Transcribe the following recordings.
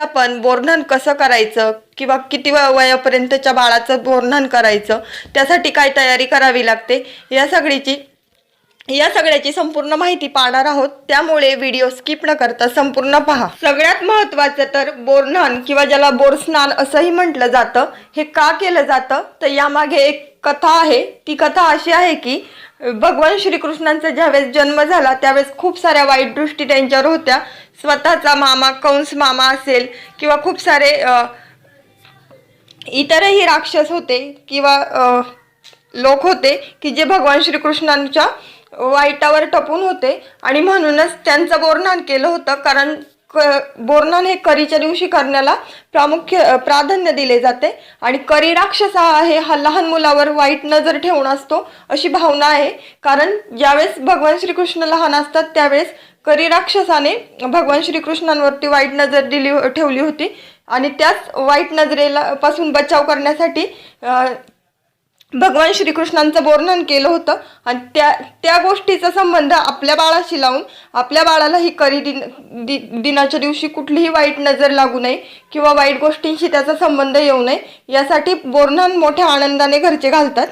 आपण बोरन्हाण कसं करायचं? किंवा किती व- वयापर्यंतच्या बाळाचं बोरन्हाण करायचं? त्यासाठी काय तयारी करावी लागते? या सगळीची या सगळ्याची संपूर्ण माहिती पाहणार आहोत. त्यामुळे व्हिडिओ स्किप न करता संपूर्ण पहा. सगळ्यात महत्त्वाचं तर बोरन्हाण किंवा ज्याला बोरस्नान असंही म्हटलं जातं हे का केलं जातं? तर यामागे एक कथा आहे. ती कथा अशी आहे की भगवान श्रीकृष्णांचा ज्यावेळेस जन्म झाला त्यावेळेस खूप साऱ्या वाईट दृष्टी त्यांच्यावर होत्या. स्वतःचा मामा कंस मामा असेल किंवा खूप सारे इतरही राक्षस होते किंवा लोक होते की जे भगवान श्रीकृष्णांच्या वाईटावर टपून होते. आणि म्हणूनच त्यांचं बोरनान केलं होतं कारण क बोरनान हे करीच्या दिवशी करण्याला प्रामुख्य प्राधान्य दिले जाते. आणि करी राक्षस हा आहे हा लहान मुलावर वाईट नजर ठेवून असतो अशी भावना आहे. कारण ज्यावेळेस भगवान श्रीकृष्ण लहान असतात त्यावेळेस करी राक्षसाने भगवान श्रीकृष्णांवरती वाईट नजर दिली ठेवली होती. आणि त्याच वाईट नजरेला पासून बचाव करण्यासाठी भगवान श्रीकृष्णांचं वर्णन केलं होतं. आणि त्या त्या गोष्टीचा संबंध आपल्या बाळाशी लावून आपल्या बाळाला ही करी दिन दि दिनाच्या दिवशी कुठलीही वाईट नजर लागू नये किंवा वाईट गोष्टींशी त्याचा संबंध येऊ नये यासाठी बोरन्हाण मोठ्या आनंदाने घरचे घालतात.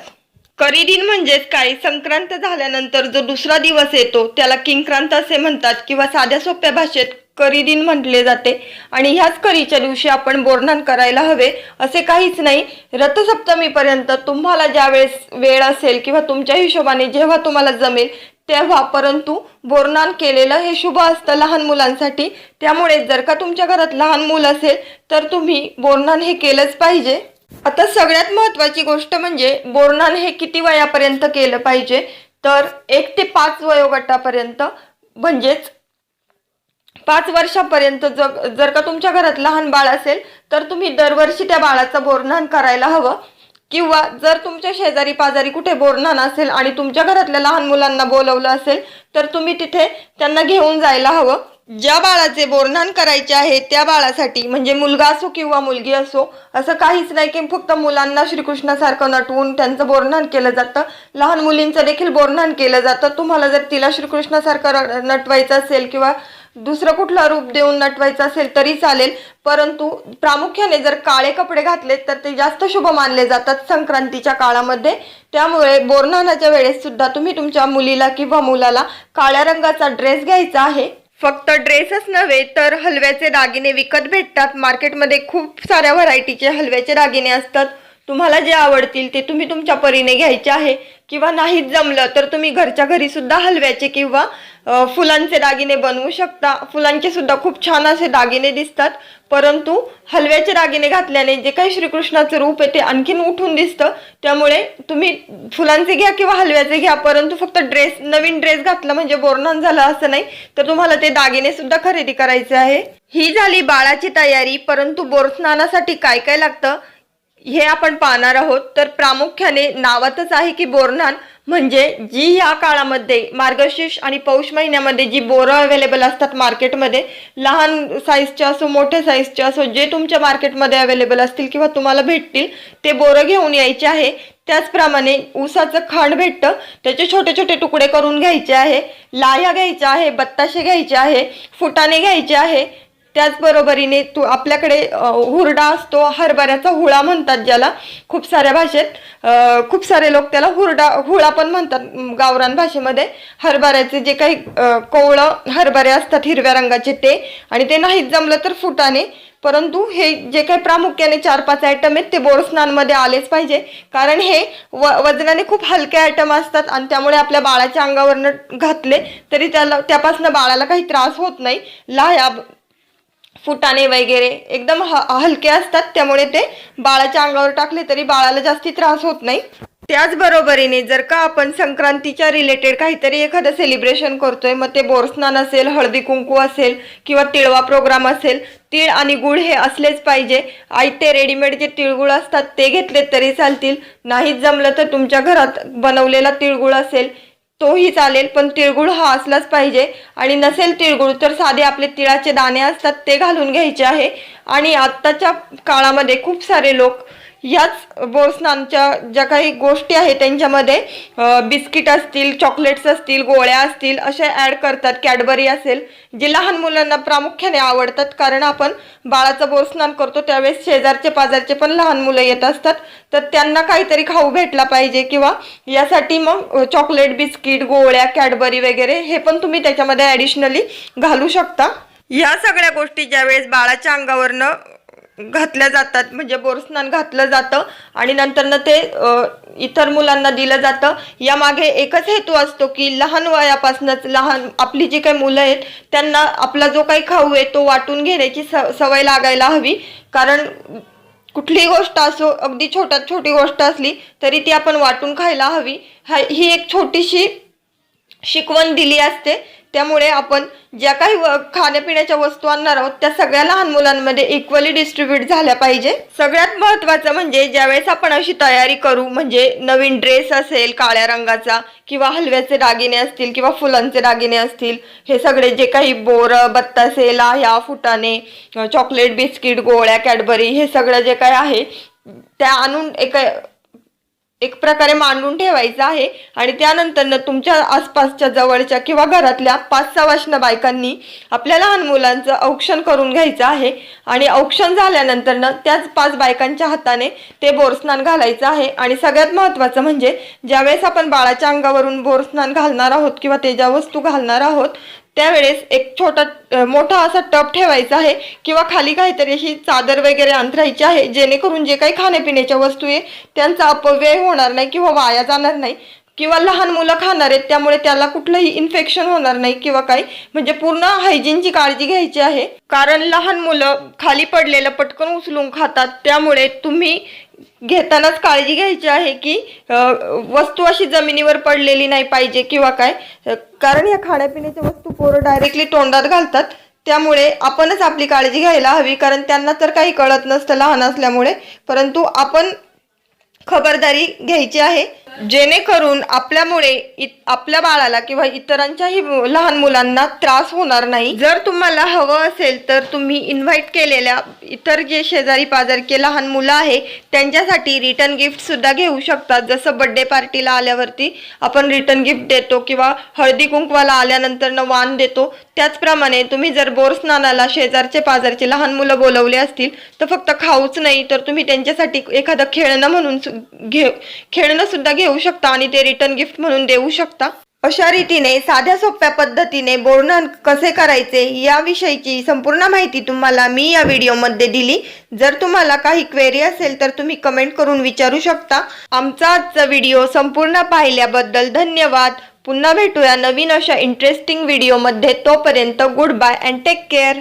करी दिन म्हणजेच काय? संक्रांत झाल्यानंतर जो दुसरा दिवस येतो त्याला किंक्रांत असे म्हणतात किंवा साध्या सोप्या भाषेत करी दिन म्हटले जाते. आणि ह्याच करीच्या दिवशी आपण बोरणान करायला हवे असे काहीच नाही. रथसप्तमीपर्यंत तुम्हाला ज्यावेळेस वेळ असेल किंवा तुमच्या हिशोबाने जेव्हा तुम्हाला जमेल तेव्हा परंतु बोरनान केलेलं हे शुभ असतं लहान मुलांसाठी. त्यामुळे जर का तुमच्या घरात लहान मूल असेल तर तुम्ही बोरनान हे केलंच पाहिजे. आता सगळ्यात महत्त्वाची गोष्ट म्हणजे बोरनान हे किती वयापर्यंत केलं पाहिजे? तर एक ते पाच वयोगटापर्यंत म्हणजेच पाच वर्षापर्यंत जर जर का तुमच्या घरात लहान बाळ असेल तर तुम्ही दरवर्षी त्या बाळाचं बोरन्हाण करायला हवं. किंवा जर तुमच्या शेजारी पाजारी कुठे बोरन्हाण असेल आणि तुमच्या घरातल्या लहान मुलांना बोलवलं असेल तर तुम्ही तिथे त्यांना घेऊन जायला हवं. ज्या बाळाचे बोरन्हाण करायचे आहे त्या बाळासाठी म्हणजे मुलगा असो किंवा मुलगी असो असं काहीच नाही की फक्त मुलांना श्रीकृष्णासारखं नटवून त्यांचं बोरन्हाण केलं जातं. लहान मुलींचं देखील बोरन्हाण केलं जातं. तुम्हाला जर तिला श्रीकृष्णासारखं नटवायचं असेल किंवा दुसरं कुठलं रूप देऊन नटवायचं असेल तरी चालेल. परंतु प्रामुख्याने जर काळे कपडे घातले तर ते जास्त शुभ मानले जातात संक्रांतीच्या काळामध्ये. त्यामुळे बोरनानाच्या वेळेस सुद्धा तुम्ही तुमच्या मुलीला किंवा मुलाला काळ्या रंगाचा ड्रेस घ्यायचा आहे. फक्त ड्रेसच नव्हे तर हलव्याचे दागिने विकत भेटतात. मार्केटमध्ये खूप साऱ्या व्हरायटीचे हलव्याचे दागिने असतात. तुम्हाला जे आवडतील ते तुम्ही तुमच्या परीने घ्यायचे आहे. किंवा नाहीच जमलं तर तुम्ही घरच्या घरी सुद्धा हलव्याचे किंवा फुलांचे दागिने बनवू शकता. फुलांचे सुद्धा खूप छान असे दागिने दिसतात. परंतु हलव्याचे दागिने घातल्याने जे काही श्रीकृष्णाचं रूप आहे ते आणखीन उठून दिसतं. त्यामुळे तुम्ही फुलांचे घ्या किंवा हलव्याचे घ्या परंतु फक्त ड्रेस नवीन ड्रेस घातला म्हणजे बोरनान झालं असं नाही. तर तुम्हाला ते दागिने सुद्धा खरेदी करायचे आहे. ही झाली बाळाची तयारी. परंतु बोरस्नानासाठी काय काय लागतं हे आपण पाहणार आहोत. तर प्रामुख्याने नावातच आहे की बोरनान. म्हणजे जी या काळामध्ये मार्गशीर्ष आणि पौष महिन्यामध्ये जी बोरं अवेलेबल असतात मार्केटमध्ये लहान साईजचे असो मोठ्या साईजचे असो जे तुमच्या मार्केटमध्ये अवेलेबल असतील किंवा तुम्हाला भेटतील ते बोरं घेऊन यायचे आहे. त्याचप्रमाणे ऊसाचं खांड भेटतं त्याचे छोटे छोटे तुकडे करून घ्यायचे आहे. लाह्या घ्यायच्या आहे बत्ताशे घ्यायचे आहे फुटाणे घ्यायचे आहे. त्याचबरोबरीने तू आपल्याकडे हुरडा असतो हरभऱ्याचा हुळा म्हणतात ज्याला. खूप साऱ्या भाषेत खूप सारे लोक त्याला हुरडा हुळा पण म्हणतात गावरान भाषेमध्ये. हरभऱ्याचे जे काही कोवळं हरभरे असतात हिरव्या रंगाचे ते आणि ते नाहीच जमलं तर फुटाने. परंतु हे जे काही प्रामुख्याने चार पाच आयटम आहेत ते बोरस्नानमध्ये आलेच पाहिजे. कारण हे व वजनाने खूप हलके आयटम असतात आणि त्यामुळे आपल्या बाळाच्या अंगावरनं घातले तरी त्याला त्यापासून बाळाला काही त्रास होत नाही. लाह्या फुटाणे वगैरे एकदम ह हलके असतात त्यामुळे ते बाळाच्या अंगावर टाकले तरी बाळाला जास्ती त्रास होत नाही. त्याचबरोबरीने जर का आपण संक्रांतीच्या रिलेटेड काहीतरी एखादं सेलिब्रेशन करतोय मग ते बोरस्नान असेल हळदी कुंकू असेल किंवा तिळवा प्रोग्राम असेल तीळ आणि गुळ हे असलेच पाहिजे. आयते रेडीमेड जे तिळगुळ असतात ते घेतले तरी चालतील. नाहीच जमलं तर तुमच्या घरात बनवलेला तिळगुळ असेल तोही चालेल पण तिळगुळ हा असलाच पाहिजे. आणि नसेल तिळगुळ तर साधे आपले तिळाचे दाणे असतात ते घालून घ्यायचे आहे. आणि आत्ताच्या काळामध्ये खूप सारे लोक ह्याच बोरस्नानच्या ज्या काही गोष्टी आहेत त्यांच्यामध्ये बिस्किट असतील चॉकलेट्स असतील गोळ्या असतील असे ॲड करतात. कॅडबरी असेल जे लहान मुलांना प्रामुख्याने आवडतात. कारण आपण बाळाचं बोरस्नान करतो त्यावेळेस शेजारचे पाजारचे पण लहान मुलं येत असतात. तर त्यांना काहीतरी खाऊ भेटला पाहिजे किंवा यासाठी मग चॉकलेट बिस्किट गोळ्या कॅडबरी वगैरे हे पण तुम्ही त्याच्यामध्ये ॲडिशनली घालू शकता. या सगळ्या गोष्टी ज्यावेळेस बाळाच्या अंगावरनं घातल्या जातात म्हणजे बोरस्नान घातलं जातं आणि नंतरनं ते इतर मुलांना दिलं जातं. यामागे एकच हेतू असतो की लहान वयापासूनच लहान आपली जी काही मुलं आहेत त्यांना आपला जो काही खाऊ आहे तो वाटून घेण्याची स सवय लागायला हवी. कारण कुठलीही गोष्ट असो अगदी छोट्यात छोटी गोष्ट असली तरी ती आपण वाटून खायला हवी. ही एक छोटीशी शिकवण दिली असते. त्यामुळे आपण ज्या काही व- खाण्यापिण्याच्या वस्तू आणणार आहोत त्या सगळ्या लहान मुलांमध्ये इक्वली डिस्ट्रीब्यूट झाल्या पाहिजे. सगळ्यात महत्त्वाचं म्हणजे ज्यावेळेस आपण अशी तयारी करू म्हणजे नवीन ड्रेस असेल काळ्या रंगाचा किंवा हलव्याचे दागिने असतील किंवा फुलांचे दागिने असतील हे सगळे जे काही बोर बत्तासे लाह्या फुटाणे चॉकलेट बिस्किट गोळ्या कॅडबरी हे सगळं जे काय आहे त्या आणून एका एक प्रकारे मांडून ठेवायचं आहे. आणि त्यानंतर तुमच्या आसपासच्या जवळच्या किंवा घरातल्या पाच सहा वाशना बायकांनी आपल्या लहान मुलांचं औक्षण करून घ्यायचं आहे. आणि औक्षण झाल्यानंतर त्याच पाच बायकांच्या हाताने ते बोरस्नान घालायचं आहे. आणि सगळ्यात महत्त्वाचं म्हणजे ज्यावेळेस आपण बाळाच्या अंगावरून बोरस्नान घालणार आहोत किंवा ते ज्या वस्तू घालणार आहोत त्यावेळेस एक छोटा मोठा असा टप ठेवायचा आहे किंवा खाली काहीतरी अशी चादर वगैरे अंतरायची आहे जेणेकरून जे काही खाण्यापिण्याच्या वस्तू आहे त्यांचा अपव्यय होणार नाही किंवा वाया जाणार नाही किंवा लहान मुलं खाणार आहेत त्यामुळे त्याला कुठलंही इन्फेक्शन होणार नाही किंवा काही. म्हणजे पूर्ण हायजीनची काळजी घ्यायची आहे. कारण लहान मुलं खाली पडलेलं पटकन उचलून खातात त्यामुळे तुम्ही घेतानाच काळजी घ्यायची आहे की वस्तू अशी जमिनीवर पडलेली नाही पाहिजे किंवा काय. कारण या खाण्यापिण्याच्या वस्तू पोरं डायरेक्टली तोंडात घालतात. त्यामुळे आपणच आपली काळजी घ्यायला हवी कारण त्यांना तर काही कळत नसतं लहान असल्यामुळे. परंतु आपण खबरदारी घ्यायची आहे. जेणेकरून आपल्यामुळे आपल्या बाळाला किंवा इतरांच्याही लहान मुलांना त्रास होणार नाही. जर तुम्हाला हवं असेल तर तुम्ही इन्व्हाइट केलेल्या इतर जे शेजारी पाजारके लहान मुलं आहे त्यांच्यासाठी रिटर्न गिफ्ट सुद्धा घेऊ शकतात जसं बर्थडे पार्टीला आल्यावरती आपण रिटर्न गिफ्ट देतो किंवा हळदी कुंकवाला आल्यानंतर वाण देतो. त्याचप्रमाणे तुम्ही जर बोर स्नानाला शेजारचे पाजारचे लहान मुलं बोलवले असतील तर फक्त खाऊच नाही तर तुम्ही त्यांच्यासाठी एखादं खेळणं म्हणून खेळणं सुद्धा घेऊ शकता आणि ते रिटर्न गिफ्ट म्हणून देऊ शकता. अशा रीतीने साध्या सोप्या पद्धतीने बोरनान कसे करायचे याविषयीची संपूर्ण माहिती तुम्हाला मी या व्हिडिओमध्ये दिली. जर तुम्हाला काही क्वेरी असेल तर तुम्ही कमेंट करून विचारू शकता. आमचा आजचा व्हिडिओ संपूर्ण पाहिल्याबद्दल धन्यवाद. पुन्हा भेटूया नवीन अशा इंटरेस्टिंग व्हिडिओमध्ये तोपर्यंत good bye and take care